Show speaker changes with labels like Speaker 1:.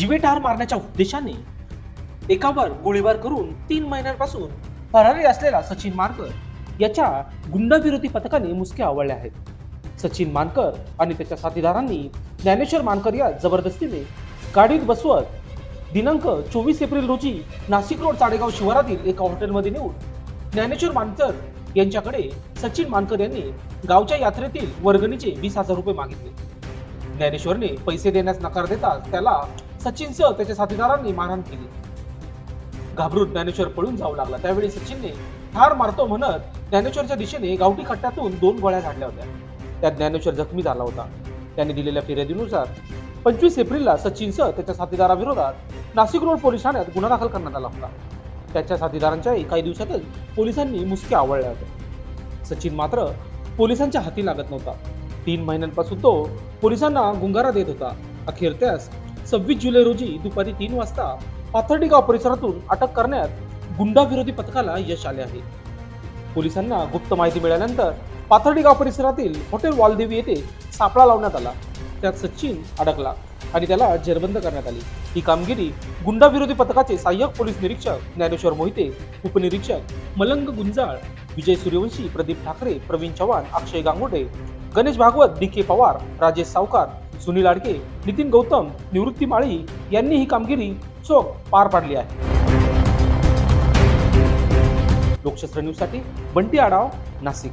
Speaker 1: जीवेठार मारण्याच्या उद्देशाने एकावर गोळीबार करून तीन महिन्यांपासून फरारी असलेला सचिन मानकर याच्या गुंडविरोधी पथकाने मुसके आवळले आहेत. सचिन मानकर आणि त्याच्या साथीदारांनी ज्ञानेश्वर मानकर या जबरदस्तीने गाडीत बसवत दिनांक चोवीस एप्रिल रोजी नाशिक रोड चाडेगाव शिवारातील एका हॉटेलमध्ये नेऊन ज्ञानेश्वर मानकर यांच्याकडे सचिन मानकर यांनी गावच्या यात्रेतील वर्गणीचे वीस हजार रुपये मागितले. ज्ञानेश्वरने पैसे देण्यास नकार देताच त्याला सचिनसह त्याच्या साथीदारांनी मारहाण केली. घाबरून ज्ञानेश्वर पळून जाऊ लागला. त्यावेळी सचिनने ठार मारतो म्हणत ज्ञानेश्वरच्या दिशेने गावठी खट्ट्यातून दोन गोळ्या झाडल्या होत्या. त्यात ज्ञानेश्वर जखमी झाला होता. त्याने दिलेल्या फिर्यादीनुसार पंचवीस एप्रिलला सचिनसह त्याच्या साथीदाराविरोधात नाशिक रोड पोलीस ठाण्यात गुन्हा दाखल करण्यात आला होता. त्याच्या साथीदारांच्याही काही दिवसातच पोलिसांनी मुसके आवळल्या होत्या. सचिन मात्र पोलिसांच्या हाती लागत नव्हता. तीन महिन्यांपासून तो पोलिसांना गुंगारा देत होता. अखेर त्यास सव्वीस जुलै रोजी दुपारी तीन वाजता पाथर्डीगाव परिसरातून अटक करण्यात गुंडाविरोधी पथकाला यश आले आहे. पोलिसांना गुप्त माहिती मिळाल्यानंतर पाथर्डीगाव परिसरातील हॉटेल वालदेवी येथे सापळा लावण्यात आला. त्यात सचिन अडकला आणि त्याला जेरबंद करण्यात आली. ही कामगिरी गुंडाविरोधी पथकाचे सहाय्यक पोलीस निरीक्षक ज्ञानेश्वर मोहिते उपनिरीक्षक मलंग गुंजाळ विजय सूर्यवंशी प्रदीप ठाकरे प्रवीण चव्हाण अक्षय गांगोटे गणेश भागवत डी के पवार राजेश सावकार सुनील आडके नितीन गौतम निवृत्ती माळी यांनी ही कामगिरी चोख पार पाडली आहे. लोकशास्त्र न्यूजसाठी बंटी आडाव नाशिक.